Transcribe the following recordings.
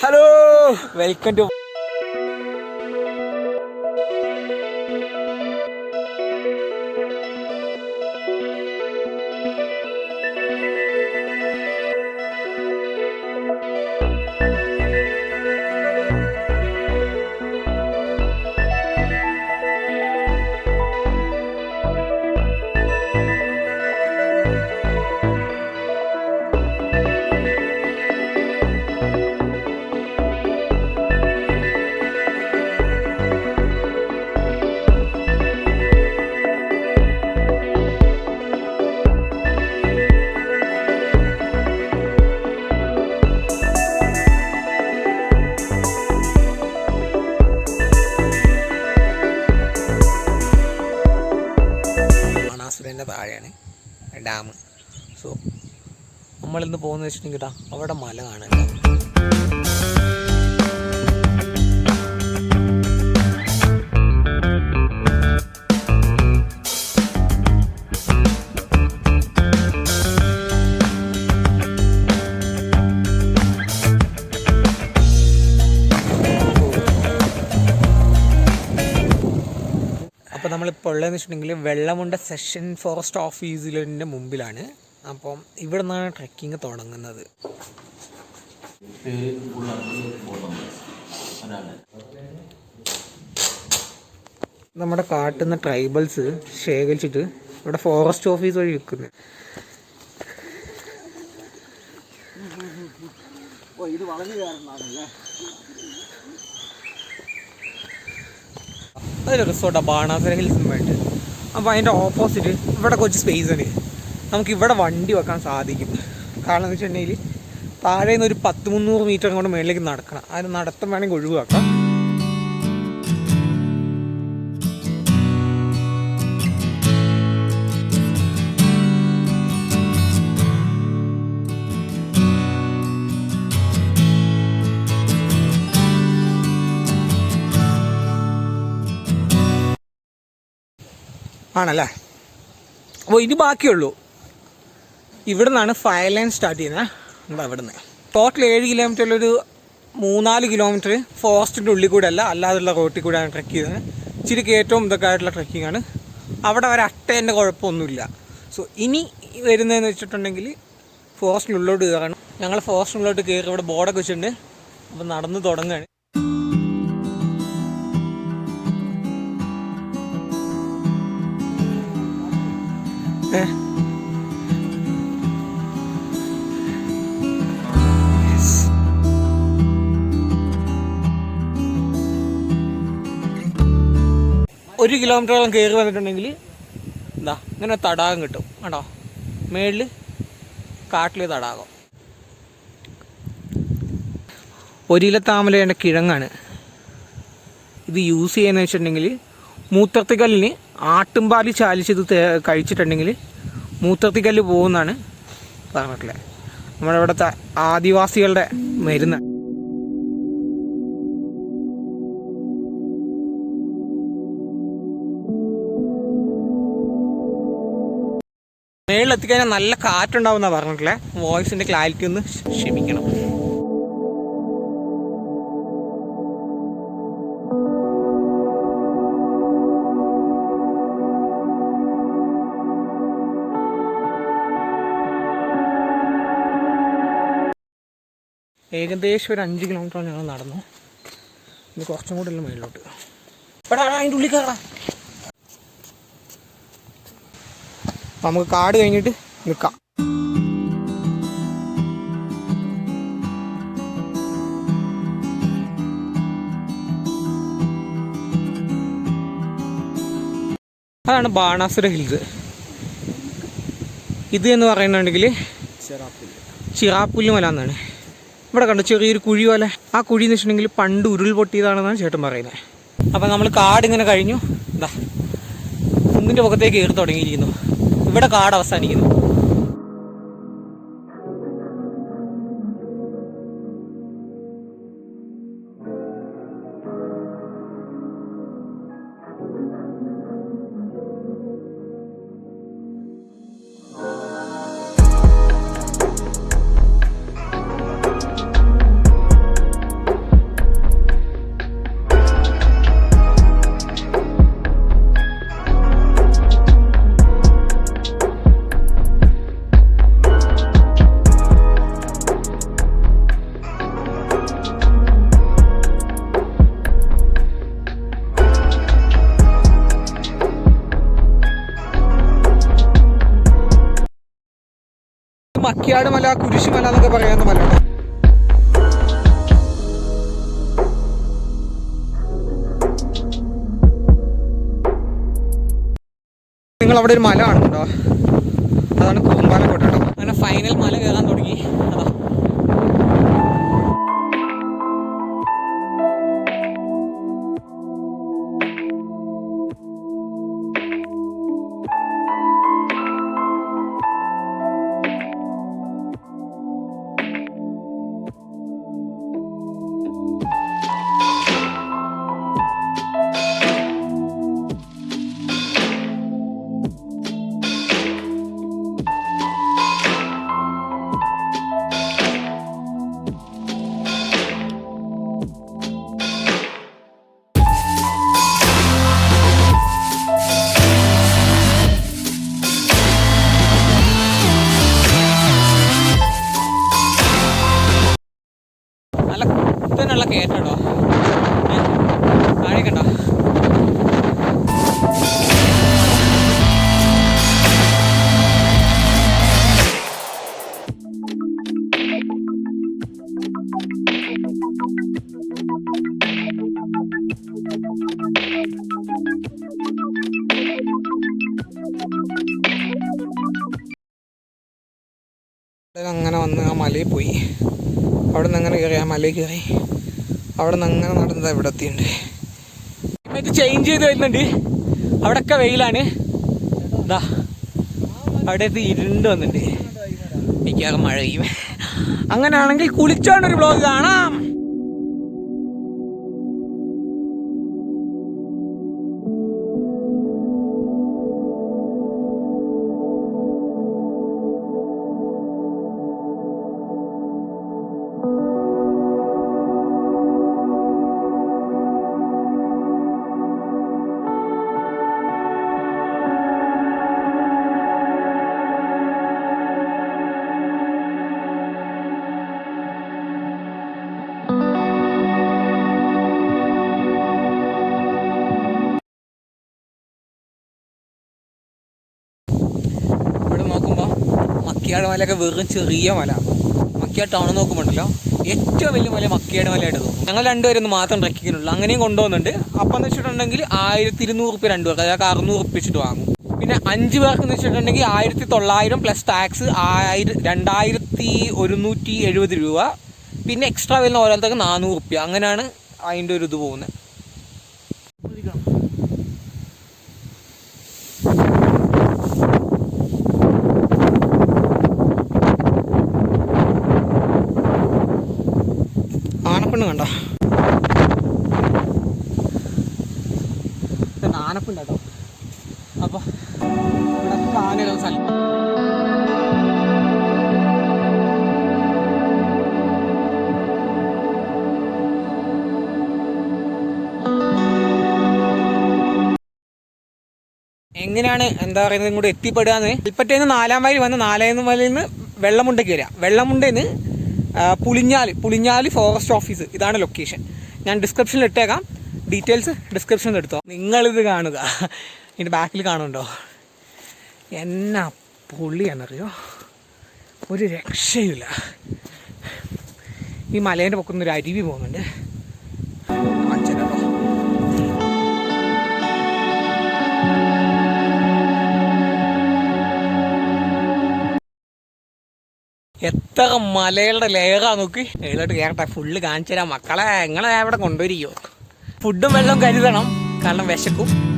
Hello welcome to വെച്ചിട്ടുണ്ടെങ്കിൽ അവിടെ മല കാണാൻ അപ്പോൾ നമ്മളിപ്പോൾ ഉള്ളതെന്ന് വെച്ചിട്ടുണ്ടെങ്കിൽ വെള്ളമുണ്ട സെഷൻ ഫോറസ്റ്റ് ഓഫീസിലിന്റെ മുമ്പിലാണ്. അപ്പം ഇവിടെ നിന്നാണ് ട്രക്കിങ് തുടങ്ങുന്നത്. നമ്മുടെ കാട്ടിൽ നിന്ന് ട്രൈബൽസ് ശേഖരിച്ചിട്ട് ഇവിടെ ഫോറസ്റ്റ് ഓഫീസ് വഴി വിൽക്കുന്നു. അതൊരു റിസോർട്ടാണ് ബാണാസുര ഹിൽസ് വേണ്ടി അപ്പോൾ അതിന്റെ ഓപ്പോസിറ്റ് ഇവിടെ കുറച്ച് സ്പേസ് ഉണ്ട്. നമുക്ക് ഇവിടെ വണ്ടി വെക്കാൻ സാധിക്കും. കാരണം എന്ന് വെച്ചിട്ടുണ്ടെങ്കിൽ താഴെ നിന്ന് ഒരു പത്ത് മുന്നൂറ് മീറ്റർ അങ്ങോട്ട് മുകളിലേക്ക് നടക്കണം. അതിന് നടത്തം വേണമെങ്കിൽ ഒഴിവാക്കാം ആണല്ലേ? അപ്പോൾ ഇത് ബാക്കിയുള്ളൂ ഇവിടെ നിന്നാണ് ഫയർ ലൈൻ സ്റ്റാർട്ട് ചെയ്യുന്നത് എന്താ ഇവിടെ നിന്ന് ടോട്ടൽ ഏഴ് കിലോമീറ്ററിലൊരു മൂന്നാൽ കിലോമീറ്റർ ഫോറസ്റ്റിന്റെ ഉള്ളിൽ കൂടെ അല്ല അല്ലാതുള്ള റോട്ടിൽ കൂടെയാണ് ട്രക്ക് ചെയ്തത്. ഇച്ചിരി കയറ്റവും ഇതൊക്കെ ആയിട്ടുള്ള ട്രക്കിംഗ് ആണ്. അവിടെ വരെ അട്ടേന്റെ കുഴപ്പമൊന്നുമില്ല. സോ ഇനി വരുന്നതെന്ന് വെച്ചിട്ടുണ്ടെങ്കിൽ ഫോറസ്റ്റിനുള്ളിലോട്ട് കയറണം. ഞങ്ങൾ ഫോറസ്റ്റിനുള്ളിലോട്ട് കയറി ഇവിടെ ബോർഡൊക്കെ വെച്ചിട്ടുണ്ട്. അപ്പോൾ നടന്ന് തുടങ്ങുകയാണ് ഏ? ഒരു കിലോമീറ്ററോളം കയറി വന്നിട്ടുണ്ടെങ്കിൽ എന്താ ഇങ്ങനെ തടാകം കിട്ടും. കേട്ടോ മേളിൽ കാട്ടിൽ തടാകം. ഒരില താമരയുടെ കിഴങ്ങാണ്. ഇത് യൂസ് ചെയ്യുന്ന വെച്ചിട്ടുണ്ടെങ്കിൽ മൂത്രത്തിക്കല്ലിന് ആട്ടുംപാൽ ചാലിച്ചത് കഴിച്ചിട്ടുണ്ടെങ്കിൽ മൂത്രത്തിക്കല്ല് പോകുമെന്നാണ് പറഞ്ഞിട്ടുള്ളത്. നമ്മുടെ ഇവിടുത്തെ ആദിവാസികളുടെ മരുന്ന്. മേളിൽ എത്തിക്കഴിഞ്ഞാൽ നല്ല കാറ്റുണ്ടാവുന്ന പറഞ്ഞിട്ടില്ലേ വോയിസിന്റെ ക്ലാരിറ്റി ഒന്ന് ക്ഷമിക്കണം. ഏകദേശം ഒരു അഞ്ച് കിലോമീറ്റർ ഞങ്ങൾ നടന്നു. ഇനി കുറച്ചും കൂടെ ഉള്ള മേളിലോട്ട്. എടാ അതിന്റെ ഉള്ളിൽ കയറാം അപ്പൊ നമുക്ക് കാട് കഴിഞ്ഞിട്ട് നിൽക്കാം. അതാണ് ബാണാസുര ഹിൽസ്. ഇത് എന്ന് പറയുന്നുണ്ടെങ്കിൽ ചിറാപ്പുല്ല് മല എന്നാണ്. ഇവിടെ കണ്ടു ചെറിയൊരു കുഴി പോലെ. ആ കുഴി എന്ന് വെച്ചിട്ടുണ്ടെങ്കിൽ പണ്ട് ഉരുൾ പൊട്ടിയതാണെന്നാണ് ചേട്ടൻ പറയുന്നത്. അപ്പം നമ്മൾ കാടിങ്ങനെ കഴിഞ്ഞു. എന്താ കുന്നിന്റെ മുഖത്തേക്ക് കയറി തുടങ്ങിയിരിക്കുന്നു. ഇവിടെ കാട് അവസാനിക്കുന്നു. മല കുരിശുമല എന്നൊക്കെ പറയാന്ന് മല നിങ്ങൾ അവിടെ ഒരു മല കാണുന്നുണ്ടോ? അതാണ് കൂമ്പാലക്കോട്ട കോട്ട കേട്ടോ. അങ്ങനെ ഫൈനൽ മല കയറാൻ തുടങ്ങി. അതാ. മലയിൽ കയറി. അവിടെ നിന്ന് അങ്ങനെ നടന്നത് ഇവിടെ എത്തിയിട്ടുണ്ട് ഇത് ചേഞ്ച് ചെയ്ത് വരുന്നുണ്ട്. അവിടെയൊക്കെ വെയിലാണ്. ഇതാ അവിടെ എത്തി ഇരുണ്ട് വന്നിട്ടുണ്ട്. മിക്കവാറും മഴ പെയ്യും അങ്ങനെയാണെങ്കിൽ കുളിച്ചോണ്ടൊരു ബ്ലോഗ് കാണാം. മക്കിയാട് മലയൊക്കെ വെറും ചെറിയ മല. മക്കിയാട് ടൗൺ നോക്കുമ്പോണ്ടല്ലോ ഏറ്റവും വലിയ മല മക്കിയാട് മലയായിട്ട് തോന്നും ഞങ്ങൾ രണ്ടുപേരും മാത്രം ട്രക്കിങ്ങിനുള്ളൂ അങ്ങനെയും കൊണ്ടുപോകുന്നുണ്ട്. അപ്പം എന്ന് വെച്ചിട്ടുണ്ടെങ്കിൽ ആയിരത്തി ഇരുന്നൂറ് റുപ്യ രണ്ടു പേർക്ക് അതായത് അറുന്നൂറ് റുപ്യ വാങ്ങും. പിന്നെ അഞ്ച് പേർക്ക് എന്ന് വെച്ചിട്ടുണ്ടെങ്കിൽ ആയിരത്തി തൊള്ളായിരം പ്ലസ് ടാക്സ് ആയിരം രണ്ടായിരത്തി ഒരുന്നൂറ്റി എഴുപത് രൂപ. പിന്നെ എക്സ്ട്രാ വരുന്ന ഓരോരുത്തർക്ക് നാനൂറ് റുപ്യ അങ്ങനെയാണ് അതിന്റെ ഒരു ഇത് പോകുന്നത്. എങ്ങനെയാണ് എന്താ പറയുന്നത് ഇങ്ങോട്ട് എത്തിപ്പെടുകയെന്ന്. കൽപ്പറ്റയിൽ നിന്ന് നാലാം മൈൽ വന്ന് നാലാം മൈലിൽ നിന്ന് വെള്ളമുണ്ടയ്ക്ക് വരിക. വെള്ളമുണ്ടയിൽ നിന്ന് പുളിഞ്ഞാൽ പുളിഞ്ഞാൽ ഫോറസ്റ്റ് ഓഫീസ് ഇതാണ് ലൊക്കേഷൻ ഞാൻ ഡിസ്ക്രിപ്ഷനിൽ ഇട്ടേക്കാം. ഡീറ്റെയിൽസ് ഡിസ്ക്രിപ്ഷനിൽ എടുത്തോ. നിങ്ങളിത് കാണുക. ഇതിന്റെ ബാക്കിൽ കാണുന്നുണ്ടോ? എന്നാ പുള്ളിയാണെന്നറിയോ? ഒരു രക്ഷയില്ല ഈ മലേന്റെ പൊക്കുന്ന ഒരു അരുവി പോകുന്നുണ്ട്. എത്ര മലകളുടെ ലെയറാ നോക്ക്. എഴുതോട്ട് കയറട്ടെ ഫുള്ള് കാണിച്ചു തരാം മക്കളെ നിങ്ങളെ അവിടെ കൊണ്ടുവരികയോ? ഫുഡും വെള്ളവും കരുതണം. കാരണം വിശക്കും.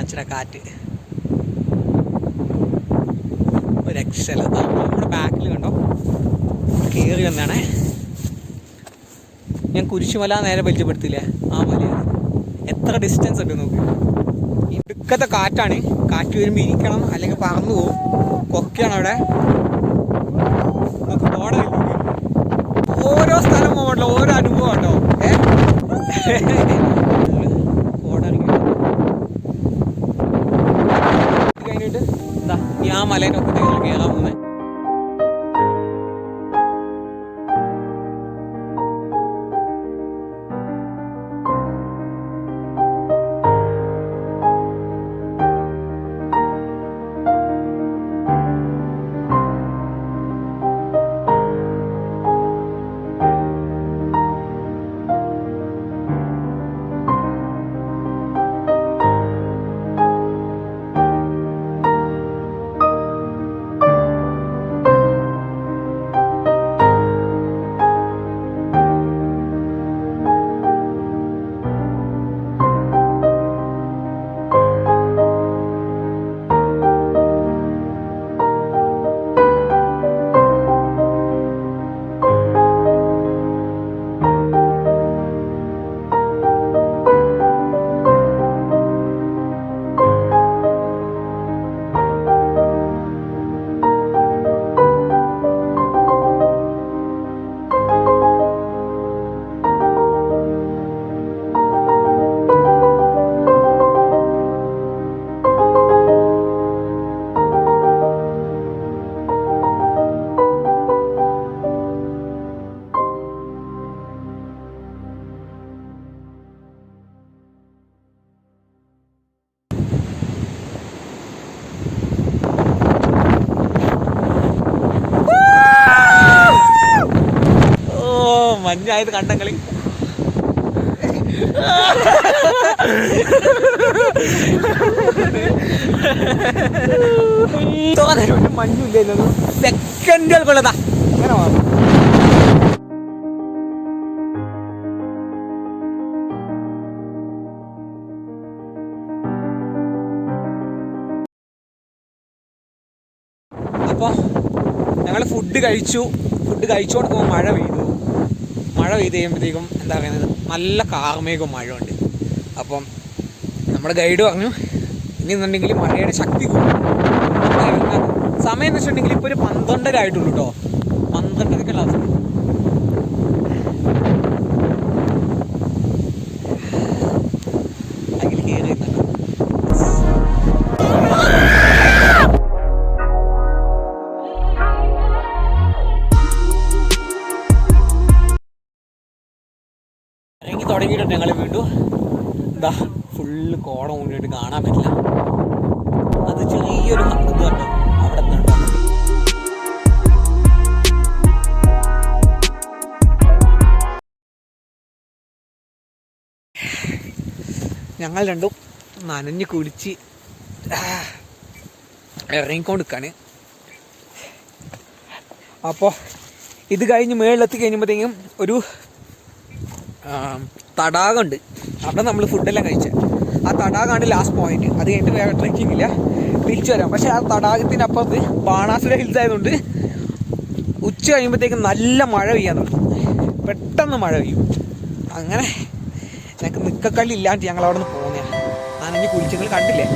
കാഞ്ചന കാറ്റ്. ഒരു രക്ഷയില്ല നമ്മുടെ ബാക്കിൽ കണ്ടോ? കയറി വന്നാണ്. ഞാൻ കുരിശുമല നേരെ പരിചയപ്പെടുത്തില്ലേ ആ മലയാണ് എത്ര ഡിസ്റ്റൻസ് ഉണ്ട് നോക്ക്. ഇടുക്കത്തെ കാറ്റാണ്. കാറ്റ് വരുമ്പോൾ ഇരിക്കണം അല്ലെങ്കിൽ പറന്നു പോകും കൊക്കയാണ് അവിടെ. ഓരോ സ്ഥലം പോകുമ്പോൾ ഓരോ അനുഭവം ഉണ്ടോ? ഏ? മഞ്ഞായത് കണ്ടെങ്കിൽ മഞ്ഞില്ല സെക്കൻഡുകൾക്കുള്ളതാ. അങ്ങനെ മാറും അപ്പോൾ ഞങ്ങൾ ഫുഡ് കഴിച്ചു. ഫുഡ് കഴിച്ചുകൊണ്ട് പോകുമ്പോൾ മഴ പെയ്തു. മഴ പെയ്ത് കഴിയുമ്പോഴത്തേക്കും എന്താ പറയുന്നത്? നല്ല കാർമേഘവും മഴ ഉണ്ട്. അപ്പം നമ്മുടെ ഗൈഡ് പറഞ്ഞു ഇനി എന്നുണ്ടെങ്കിൽ മഴയുടെ ശക്തി കൂടും. സമയം എന്ന് വെച്ചിട്ടുണ്ടെങ്കിൽ ഇപ്പോൾ ഒരു പന്ത്രണ്ടര ആയിട്ടുള്ളൂ കേട്ടോ പന്ത്രണ്ടരക്കുള്ള അവസ്ഥ ഇറങ്ങി തുടങ്ങിയിട്ടുണ്ട് ഞങ്ങൾ വീണ്ടും. എന്താ ഫുള്ള് കോട മൂടിയിട്ട് കാണാൻ പറ്റില്ല. അത് ചെറിയൊരു ഇത് അവിടെ ഞങ്ങൾ രണ്ടും നനഞ്ഞ് കുളിച്ച് ഇറങ്ങിക്കൊണ്ടിരിക്കാണ്. അപ്പോൾ ഇത് കഴിഞ്ഞ് മേളിലെത്തി കഴിയുമ്പോഴത്തേക്കും ഒരു തടാകമുണ്ട്. അവിടെ നമ്മൾ ഫുഡെല്ലാം കഴിച്ചത് ആ തടാകമാണ് ലാസ്റ്റ് പോയിന്റ് അത് കഴിഞ്ഞിട്ട് വേറെ ട്രെക്കിംഗ് ഇല്ല. തിരിച്ചു വരാം. പക്ഷേ ആ തടാകത്തിന്റെ അപ്പുറത്ത് ബാണാസുര ഹിൽസ് ആയതുകൊണ്ട് ഉച്ച കഴിയുമ്പോഴത്തേക്കും നല്ല മഴ പെയ്യാൻ തുടങ്ങും. പെട്ടെന്ന് മഴ പെയ്യും. അങ്ങനെ ഞങ്ങൾക്ക് നിക്കക്കല്ലില്ലാണ്ട് ഞങ്ങൾ അവിടെ നിന്ന് പോകുന്നതാണ് നനഞ്ഞ് കുളിച്ചങ്ങൾ കണ്ടില്ലേ?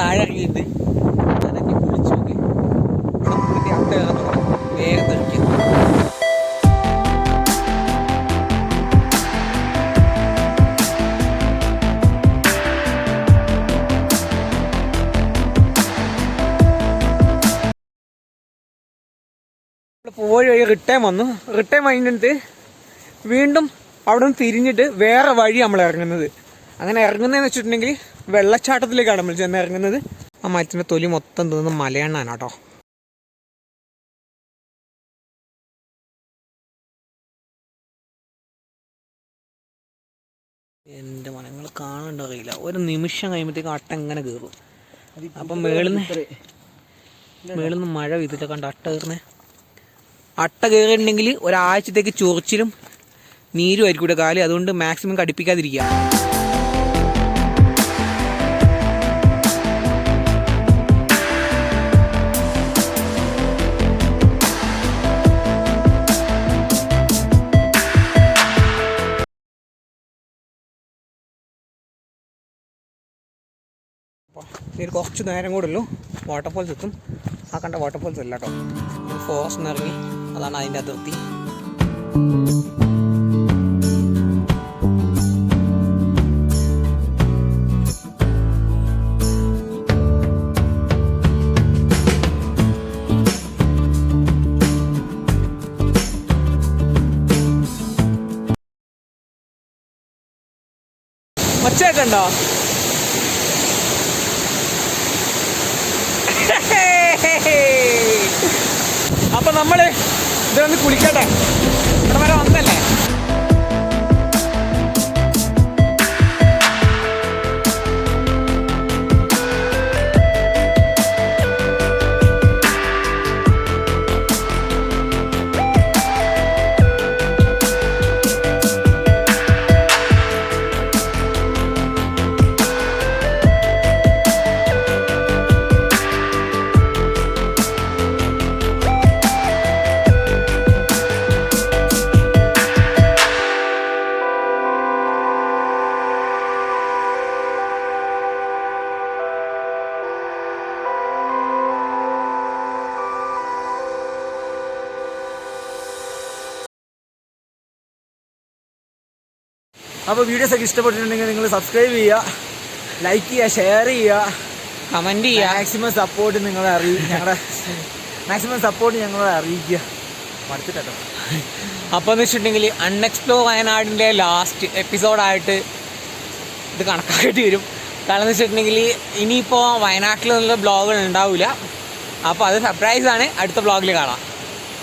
താഴെ ഇറങ്ങിയിട്ട് നനഞ്ഞ് കുളിച്ചു നോക്കി. പുള്ളിക്ക് അട്ട കയറുന്നു. വേഗം പോയി വഴി റിട്ടേൺ വന്നു. റിട്ടേൺ കഴിഞ്ഞിട്ട് വീണ്ടും അവിടെ നിന്ന് തിരിഞ്ഞിട്ട് വേറെ വഴി നമ്മൾ ഇറങ്ങുന്നത്. അങ്ങനെ ഇറങ്ങുന്നതെന്ന് വെച്ചിട്ടുണ്ടെങ്കിൽ വെള്ളച്ചാട്ടത്തിലേക്കാണ് നമ്മൾ ചെന്ന് ഇറങ്ങുന്നത്. ആ മരത്തിന്റെ തൊലി മൊത്തം തിന്ന് മലയണ്ണാണ് കേട്ടോ. എന്റെ മനങ്ങൾ കാണണ്ട അറിയില്ല. ഒരു നിമിഷം കഴിയുമ്പോഴത്തേക്ക് അട്ട എങ്ങനെ കയറും അപ്പം മേളിന്ന് മേളിന്ന് മഴ പെയ്തിട്ട് കണ്ട അട്ട കയറുന്നേ അട്ട കയറിയിട്ടുണ്ടെങ്കിൽ ഒരാഴ്ചത്തേക്ക് ചൊറിച്ചിലും നീരുമായിരിക്കും ഇവിടെ കാലി. അതുകൊണ്ട് മാക്സിമം കടിപ്പിക്കാതിരിക്കുക. ഒരു കുറച്ച് നേരം കൂടെ ഉള്ളൂ. വാട്ടർഫോൾസ് എത്തും. ആ കണ്ട വാട്ടർഫോൾസ് അല്ല കേട്ടോ. ഫോറസ്റ്റ് നിറങ്ങി അതാണ് അതിന്റെ അതിർത്തി. ഒച്ചയൊക്കെ ഉണ്ടോ? നമ്മൾ ഇതൊന്ന് കുളിക്കട്ടെ. അപ്പോൾ വീഡിയോസ് ഒക്കെ ഇഷ്ടപ്പെട്ടിട്ടുണ്ടെങ്കിൽ നിങ്ങൾ സബ്സ്ക്രൈബ് ചെയ്യുക ലൈക്ക് ചെയ്യുക ഷെയർ ചെയ്യുക. കമന്റ് ചെയ്യുക. മാക്സിമം സപ്പോർട്ട് നിങ്ങളെ അറിയിക്കുക ഞങ്ങളുടെ മാക്സിമം സപ്പോർട്ട് ഞങ്ങളെ അറിയിക്കുക. മടുത്തിട്ടോ അപ്പോൾ എന്ന് വെച്ചിട്ടുണ്ടെങ്കിൽ അൺഎക്സ്പ്ലോർ വയനാടിന്റെ ലാസ്റ്റ് എപ്പിസോഡായിട്ട് ഇത് കണക്കാക്കേണ്ടി വരും. കാരണം എന്ന് വെച്ചിട്ടുണ്ടെങ്കിൽ ഇനിയിപ്പോൾ വയനാട്ടിലുള്ള ബ്ലോഗുകൾ ഉണ്ടാവില്ല അപ്പോൾ അത് സർപ്രൈസാണ് അടുത്ത ബ്ലോഗിൽ കാണാം.